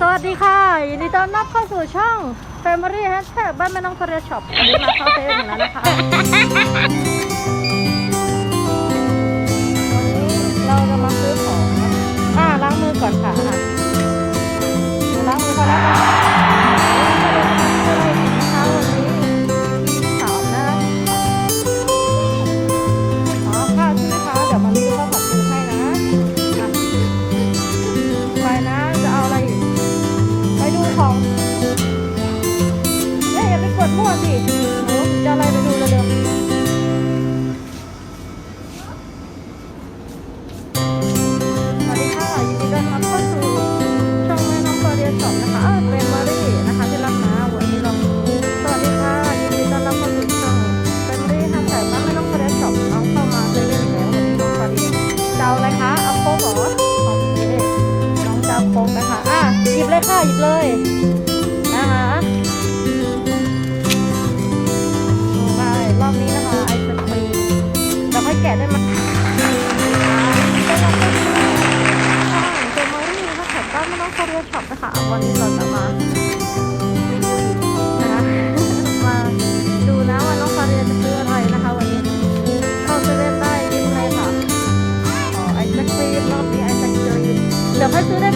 สวัสดีค่ะยินดีต้อนรับเข้าสู่ช่อง Family Hashtag บ้านแม่น้องทะเลช็อปวันนี้มาเข้าเซเว่นอีกแล้วนะคะ หยิบเลยค่ะหยิบเลยนะคะได้รอบนี้นะคะไอศครีมเราค่อยแกะได้ไหมเจมารี่นะคะแถบบ้านแม่น้องตัวเรียนช็อปนะคะวันนี้เราจะมานะคะมาดูนะว่าน้องฟาเรียจะซื้ออะไรนะคะวันนี้เข้าเซเว่นได้ยิ้มเลยค่ะอ๋อไอศครีมรอบนี้ไอศครีมเดี๋ยวค่อยซื้อได้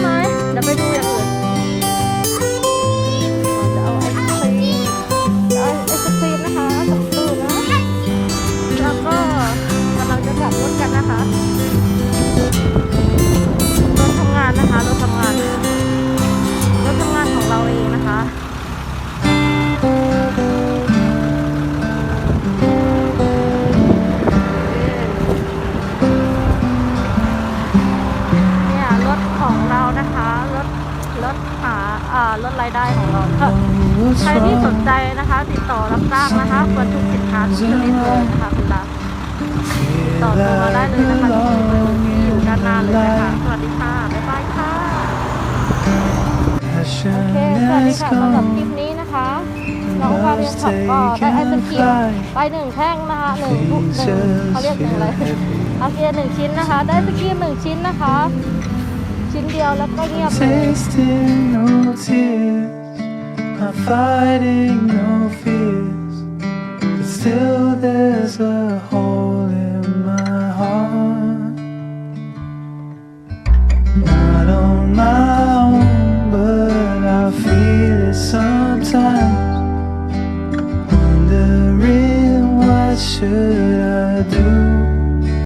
ไหมเดี๋ ถหาอ่ารถรายได้ของเราค่ะใครที่สนใจนะคะ ติดต่อรับจ้างนะคะบรรทุกสินค้าทุกชนิดเลยนะคะคุณตาติดต่อตัวเราได้เลยนะคะที่เบอร์ที่อยู่ด้านหน้าเลยนะคะสวัสดีค่ะบ๊ายบายค่ะโอเคสวัสดีค่ะสำหรับคลิปนี้นะคะน้องฟาเรียนขับก็ได้ไอศครีมไปหนึ่งแท่งนะคะหนึ่งทุกหนึ่งเขาเรียกหนึ่งอะไรโอเคหนึ่งชิ้นนะคะ ได้สกรีมหนึ่งชิ้นนะคะ ชิ้นเดียวแล้วก็เงียบเลย Tasting no tears, I'm fighting no fears, but still there's a hole in my heart. Not on my own, but I feel it sometimes. Wondering what should I do?